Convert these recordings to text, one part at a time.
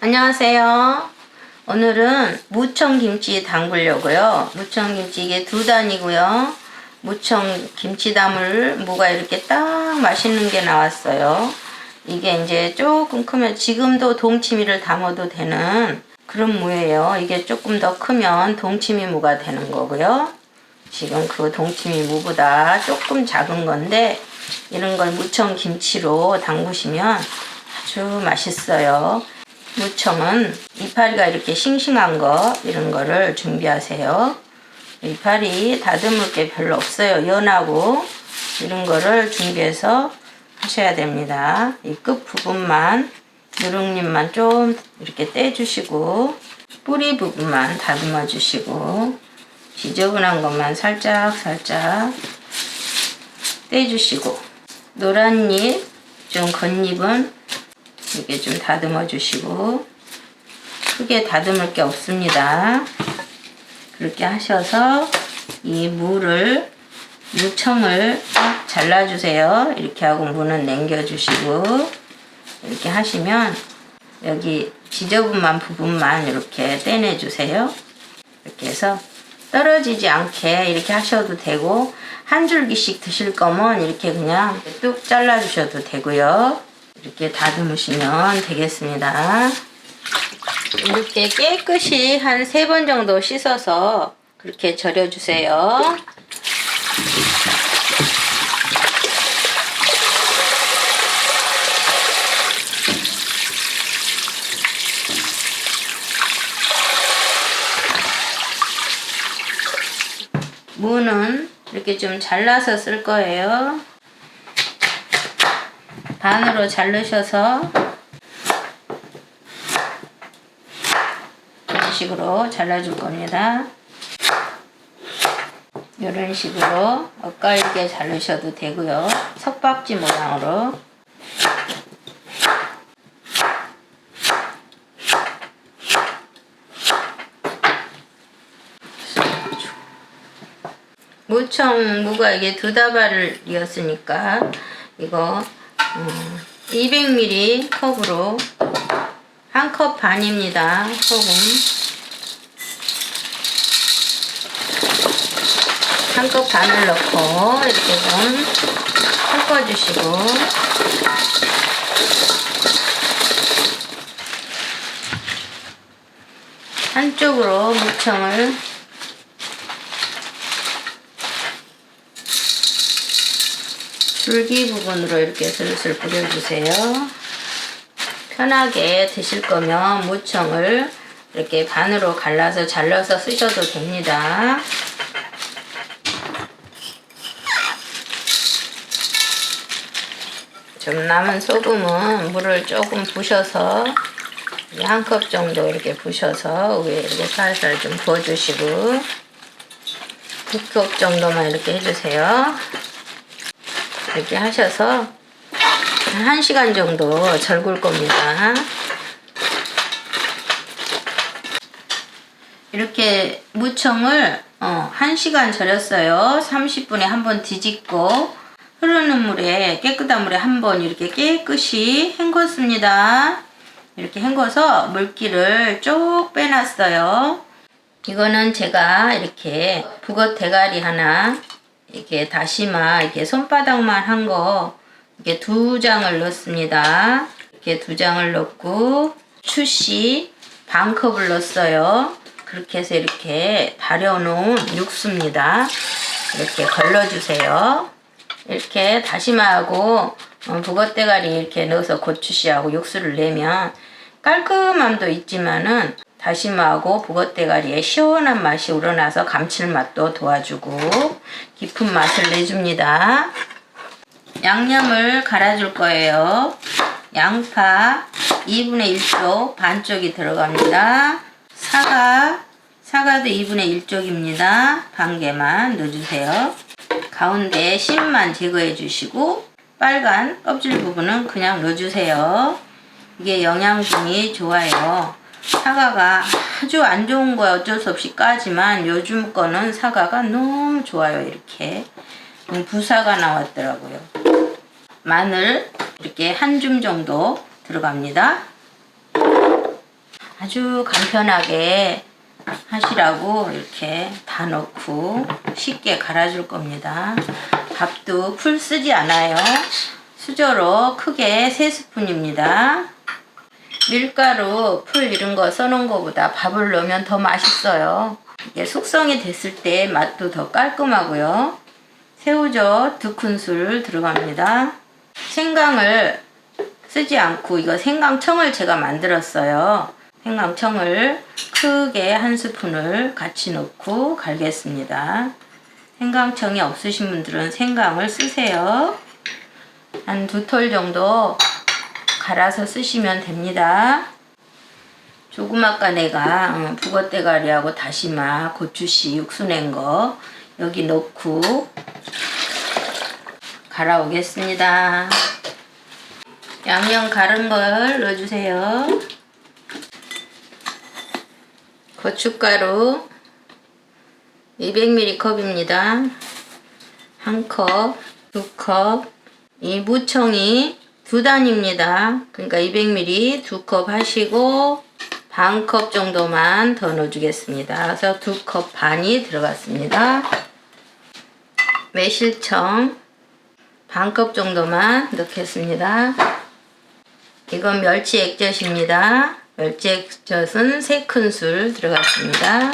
안녕하세요. 오늘은 무청김치 담그려고요. 무청김치 이게 두 단이고요. 무청 김치 담을 무가 이렇게 딱 맛있는 게 나왔어요. 이게 이제 조금 크면 지금도 동치미를 담아도 되는 그런 무예요. 이게 조금 더 크면 동치미 무가 되는 거고요. 지금 그 동치미 무보다 조금 작은 건데 이런 걸 무청 김치로 담그시면 아주 맛있어요. 무청은 이파리가 이렇게 싱싱한 거 이런 거를 준비하세요. 이파리 다듬을 게 별로 없어요. 연하고 이런 거를 준비해서 하셔야 됩니다. 이 끝 부분만 누룽잎만 좀 이렇게 떼주시고 뿌리 부분만 다듬어 주시고 지저분한 것만 살짝 살짝 떼주시고 노란 잎, 좀 겉잎은 이렇게 좀 다듬어 주시고 크게 다듬을 게 없습니다. 그렇게 하셔서 이 무를 무청을 딱 잘라주세요. 이렇게 하고 무는 남겨주시고 이렇게 하시면 여기 지저분한 부분만 이렇게 떼내주세요. 이렇게 해서 떨어지지 않게 이렇게 하셔도 되고 한 줄기씩 드실 거면 이렇게 그냥 뚝 잘라주셔도 되고요. 이렇게 다듬으시면 되겠습니다. 이렇게 깨끗이 한 세 번 정도 씻어서 그렇게 절여주세요. 무는 이렇게 좀 잘라서 쓸 거예요. 반으로 자르셔서 이런 식으로 잘라줄 겁니다. 이런 식으로 엇갈리게 자르셔도 되고요. 석박지 모양으로 무청 무가 이게 두 다발이었으니까 이거 음, 200ml 컵으로 한 컵 반입니다. 소금 한 컵 반을 넣고 이렇게 좀 섞어주시고 한쪽으로 무청을 줄기 부분으로 이렇게 슬슬 뿌려주세요. 편하게 드실 거면 무청을 이렇게 반으로 갈라서 잘라서 쓰셔도 됩니다. 좀 남은 소금은 물을 조금 부셔서 한 컵 정도 이렇게 부셔서 위에 이렇게 살살 좀 부어주시고 두컵 정도만 이렇게 해주세요. 이렇게 하셔서 한 1시간 정도 절굴 겁니다. 이렇게 무청을 어, 1시간 절였어요. 30분에 한 번 뒤집고 흐르는 물에 깨끗한 물에 한 번 이렇게 깨끗이 헹궜습니다. 이렇게 헹궈서 물기를 쭉 빼놨어요. 이거는 제가 이렇게 북어 대가리 하나 이렇게 다시마 이렇게 손바닥만 한 거 이렇게 두 장을 넣습니다. 이렇게 두 장을 넣고 추씨 반 컵을 넣었어요. 그렇게 해서 이렇게 다려놓은 육수입니다. 이렇게 걸러주세요. 이렇게 다시마하고 어, 북어대가리 이렇게 넣어서 고추씨하고 육수를 내면 깔끔함도 있지만은 다시마하고 북어대가리의 시원한 맛이 우러나서 감칠맛도 도와주고 깊은 맛을 내줍니다. 양념을 갈아줄 거예요. 양파 2분의 1쪽 반쪽이 들어갑니다. 사과 사과도 2분의 1쪽입니다. 반 개만 넣어주세요. 가운데 씨만 제거해 주시고 빨간 껍질 부분은 그냥 넣어주세요. 이게 영양분이 좋아요. 사과가 아주 안 좋은 거야 어쩔 수 없이 까지만 요즘 거는 사과가 너무 좋아요 이렇게 음, 부사가 나왔더라고요 마늘 이렇게 한 줌 정도 들어갑니다 아주 간편하게 하시라고 이렇게 다 넣고 쉽게 갈아줄 겁니다. 밥도 풀 쓰지 않아요. 수저로 크게 3스푼입니다. 밀가루, 풀 이런 거 써놓은 거보다 밥을 넣으면 더 맛있어요. 이게 숙성이 됐을 때 맛도 더 깔끔하고요. 새우젓 두 큰술 들어갑니다. 생강을 쓰지 않고 이거 생강청을 제가 만들었어요. 생강청을 크게 한 스푼을 같이 넣고 갈겠습니다. 생강청이 없으신 분들은 생강을 쓰세요. 한두톨 정도 갈아서 쓰시면 됩니다. 조금 아까 내가 어, 북어대가리하고 다시마, 고추씨 육수 낸 거 여기 넣고 갈아 오겠습니다. 양념 갈은 걸 넣어주세요. 고춧가루 200ml 컵입니다. 한 컵, 두 컵. 이 무청이 두 단입니다. 그러니까 200ml 두 컵 하시고 반 컵 정도만 더 넣어주겠습니다. 그래서 두 컵 반이 들어갔습니다. 매실청 반 컵 정도만 넣겠습니다. 이건 멸치 액젓입니다. 멸치 액젓은 3큰술 들어갔습니다.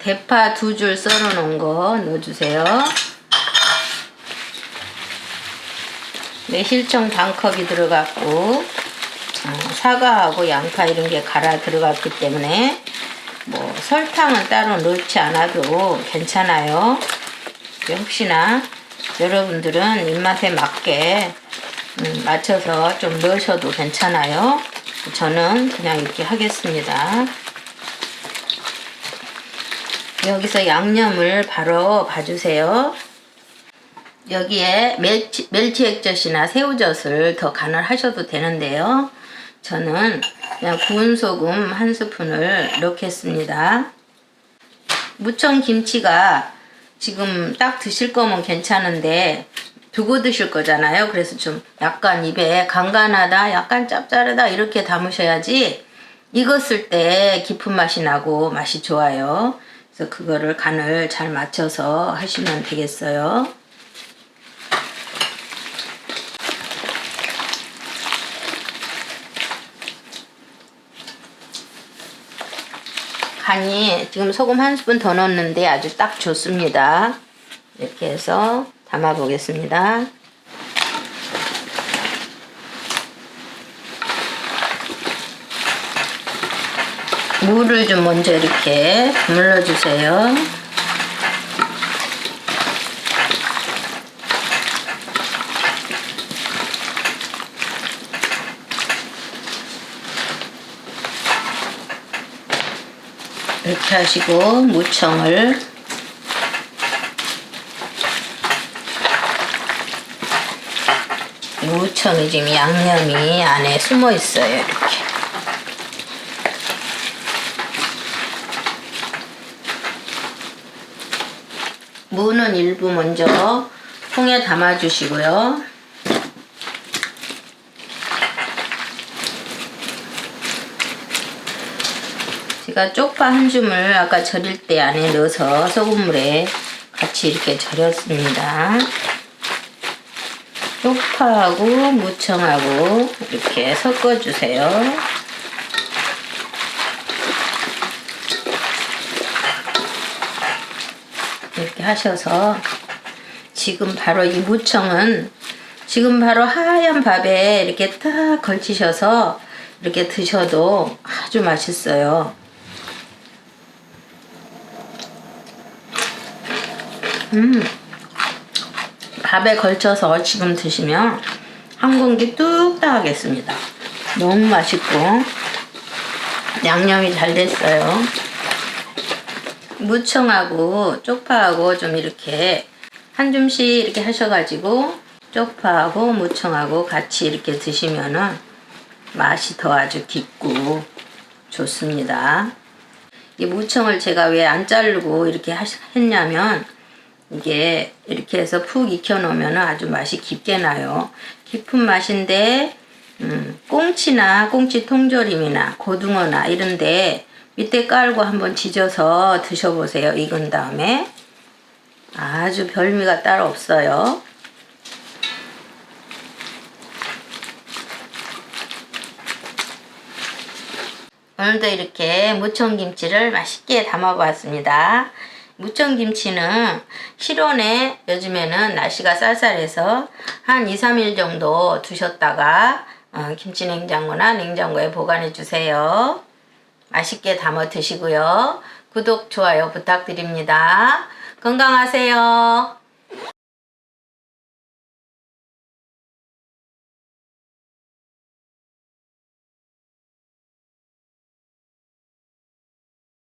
대파 두 줄 썰어 놓은 거 넣어주세요. 매실청 반 컵이 들어갔고 어, 사과하고 양파 이런 게 갈아 들어갔기 때문에 뭐 설탕은 따로 넣지 않아도 괜찮아요. 혹시나 여러분들은 입맛에 맞게 음, 맞춰서 좀 넣으셔도 괜찮아요. 저는 그냥 이렇게 하겠습니다. 여기서 양념을 바로 봐주세요. 여기에 멸치, 멸치 액젓이나 새우젓을 더 간을 하셔도 되는데요. 저는 그냥 구운 소금 한 스푼을 넣겠습니다. 무청 김치가 지금 딱 드실 거면 괜찮은데 두고 드실 거잖아요. 그래서 좀 약간 입에 간간하다, 약간 짭짤하다 이렇게 담으셔야지 익었을 때 깊은 맛이 나고 맛이 좋아요. 그래서 그거를 간을 잘 맞춰서 하시면 되겠어요. 간이 지금 소금 한 스푼 더 넣었는데 아주 딱 좋습니다. 이렇게 해서 담아 보겠습니다. 물을 좀 먼저 이렇게 물러 주세요. 이렇게 하시고 무청을. 이 무청이 지금 양념이 안에 숨어 있어요 이렇게. 무는 일부 먼저 통에 담아 주시고요 제가 쪽파 한 줌을 아까 절일 때 안에 넣어서 소금물에 같이 이렇게 절였습니다. 쪽파하고 무청하고 이렇게 섞어주세요. 이렇게 하셔서 지금 바로 이 무청은 지금 바로 하얀 밥에 이렇게 딱 걸치셔서 이렇게 드셔도 아주 맛있어요. 음, 밥에 걸쳐서 지금 드시면 한 공기 뚝딱 하겠습니다. 너무 맛있고 양념이 잘 됐어요. 무청하고 쪽파하고 좀 이렇게 한 줌씩 이렇게 하셔가지고 쪽파하고 무청하고 같이 이렇게 드시면은 맛이 더 아주 깊고 좋습니다. 이 무청을 제가 왜 안 자르고 이렇게 했냐면 이게 이렇게 해서 푹 익혀 놓으면 아주 맛이 깊게 나요. 깊은 맛인데 음, 꽁치나 꽁치 통조림이나 고등어나 이런데 밑에 깔고 한번 지져서 드셔보세요. 익은 다음에 아주 별미가 따로 없어요. 오늘도 이렇게 무청김치를 맛있게 담아 보았습니다. 무청김치는 실온에 요즘에는 날씨가 쌀쌀해서 한 2, 3일 정도 두셨다가 어, 김치 냉장고나 냉장고에 보관해 주세요. 맛있게 담아 드시고요. 구독, 좋아요 부탁드립니다. 건강하세요.